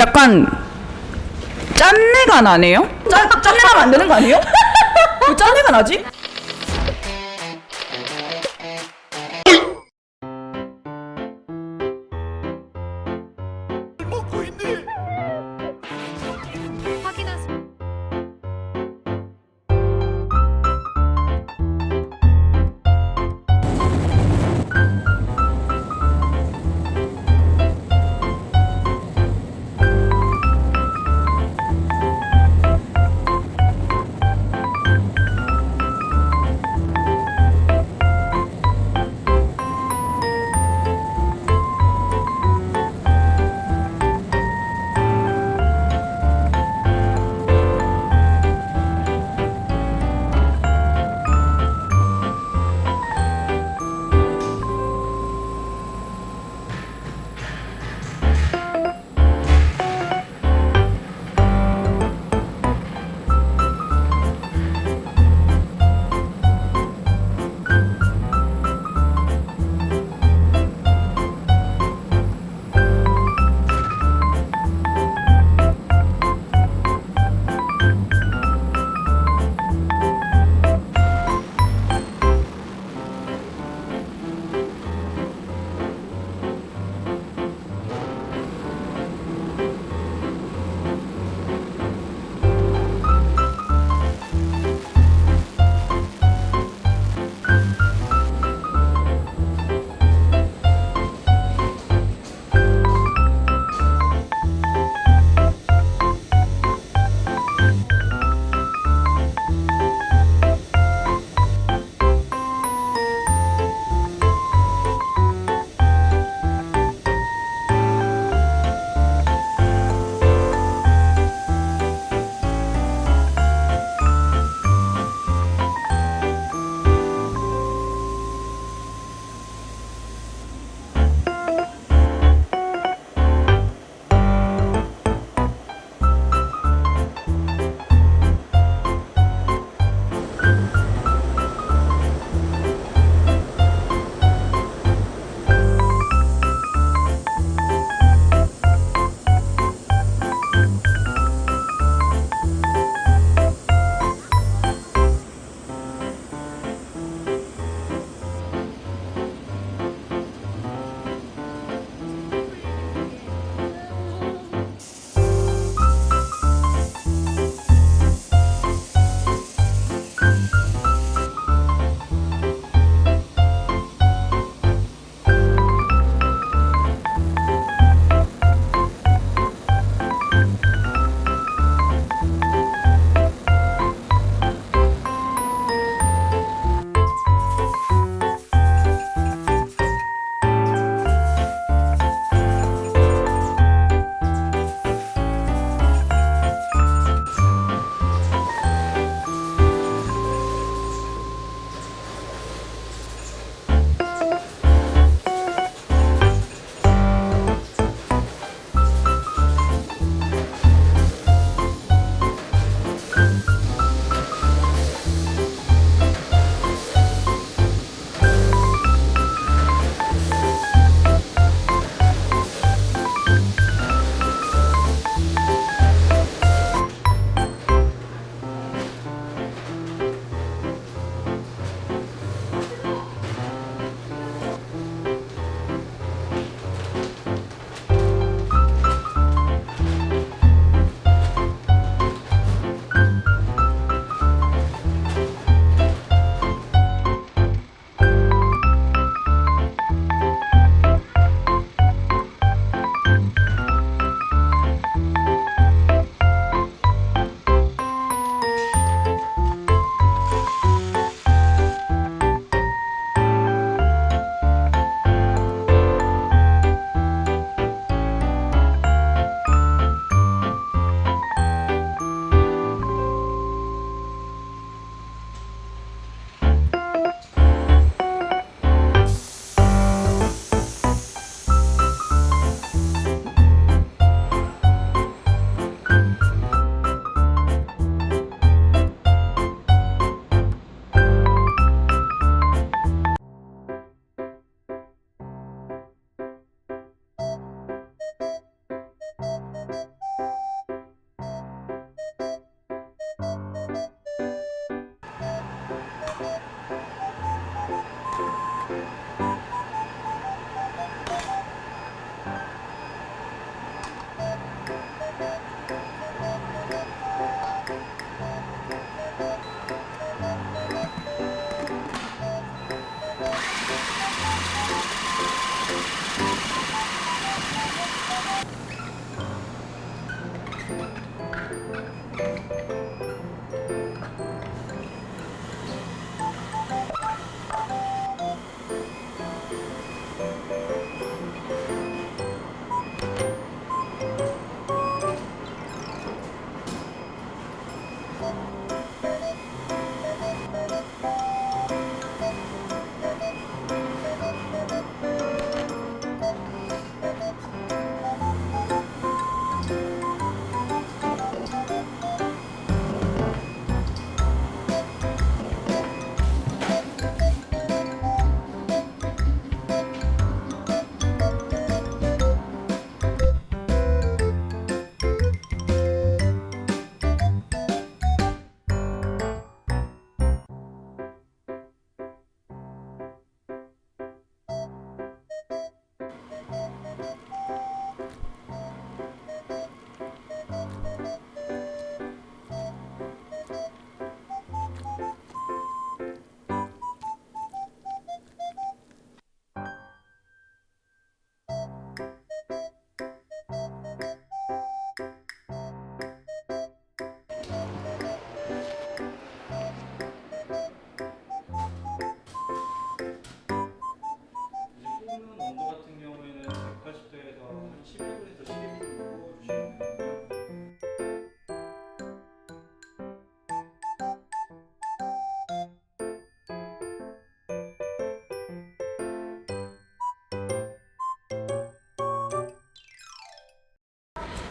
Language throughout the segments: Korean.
약간 짠내가 나네요? 짠, 짠내가 나면 안 되는 거 아니에요? 왜 짠내가 나지?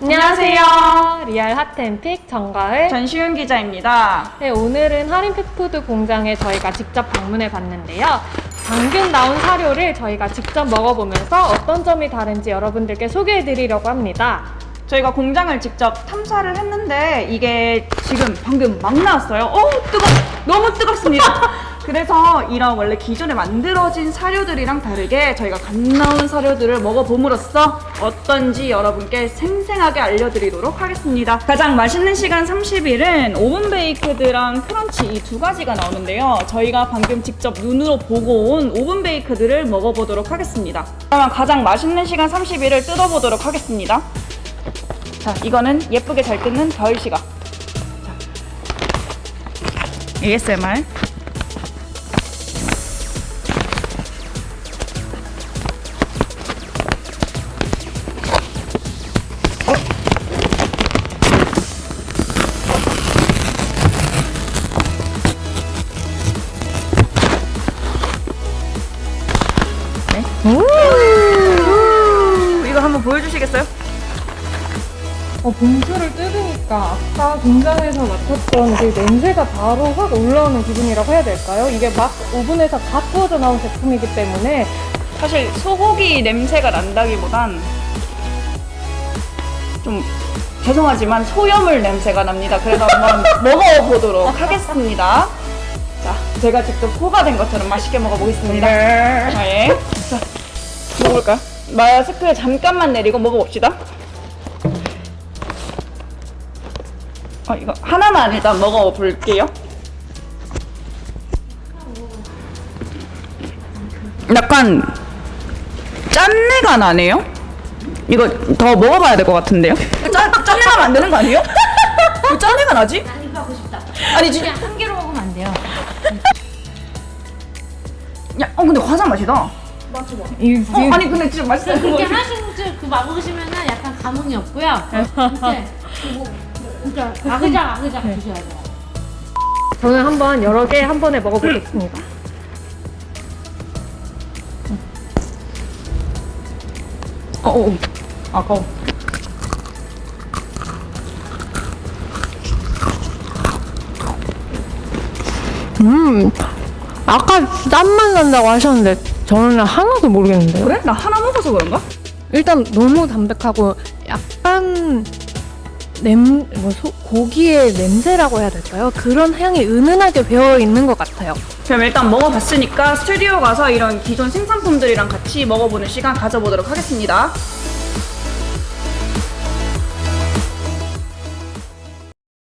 안녕하세요. 리얼 핫앤픽 정가을. 전시윤 기자입니다. 네, 오늘은 할인 펫푸드 공장에 저희가 직접 방문해 봤는데요. 방금 나온 사료를 저희가 직접 먹어보면서 어떤 점이 다른지 여러분들께 소개해 드리려고 합니다. 저희가 공장을 직접 탐사를 했는데 이게 지금 방금 막 나왔어요. 어 뜨거, 너무 뜨겁습니다. 그래서 이런 원래 기존에 만들어진 사료들이랑 다르게 저희가 갓 나온 사료들을 먹어봄으로써 어떤지 여러분께 생생하게 알려드리도록 하겠습니다. 가장 맛있는 시간 30일은 오븐 베이크드랑 크런치 이 두 가지가 나오는데요. 저희가 방금 직접 눈으로 보고 온 오븐 베이크드를 먹어보도록 하겠습니다. 그러면 가장 맛있는 시간 30일을 뜯어보도록 하겠습니다. 자, 이거는 예쁘게 잘 뜯는 겨울 시각. 자. ASMR. 네. 이거 한번 보여주시겠어요? 어, 봉투를 뜯으니까 아까 공장에서 맡았던 그 냄새가 바로 확 올라오는 기분이라고 해야 될까요? 이게 막 오븐에서 갓 구워져 나온 제품이기 때문에 사실 소고기 냄새가 난다기보단 좀 죄송하지만 소염물 냄새가 납니다. 그래서 한번 먹어보도록 하겠습니다. 자, 제가 직접 소가 된 것처럼 맛있게 먹어보겠습니다. 네. 자, 먹어볼까요? 마스크 잠깐만 내리고 먹어봅시다. 아, 이거 하나만 일단 먹어볼게요. 약간 짠내가 나네요. 이거 더 먹어봐야 될 것 같은데요? 짠 짠내 나면 안 되는 거 아니에요? 왜 짠내가 나지? 난 이거 하고 싶다. 아니 진짜 그냥 한 개로 야, 어 근데 과자 맛이다. 이 어, 아니 근데 진짜 맛있어요. 그렇게 하시는 그 맛보시면은 약간 감흥이 없고요. 이제 그리고 진짜 아그작 아그작 드셔야 돼요. 저는 한번 여러 개 한 번에 먹어보겠습니다. 어, 어, 어. 아까워. 음, 아까 짠맛 난다고 하셨는데 저는 하나도 모르겠는데요. 그래? 나 하나 먹어서 그런가? 일단 너무 담백하고 약간 냄, 뭐 소, 고기의 냄새라고 해야 될까요? 그런 향이 은은하게 배어 있는 것 같아요. 그럼 일단 먹어봤으니까 스튜디오 가서 이런 기존 생산품들이랑 같이 먹어보는 시간 가져보도록 하겠습니다.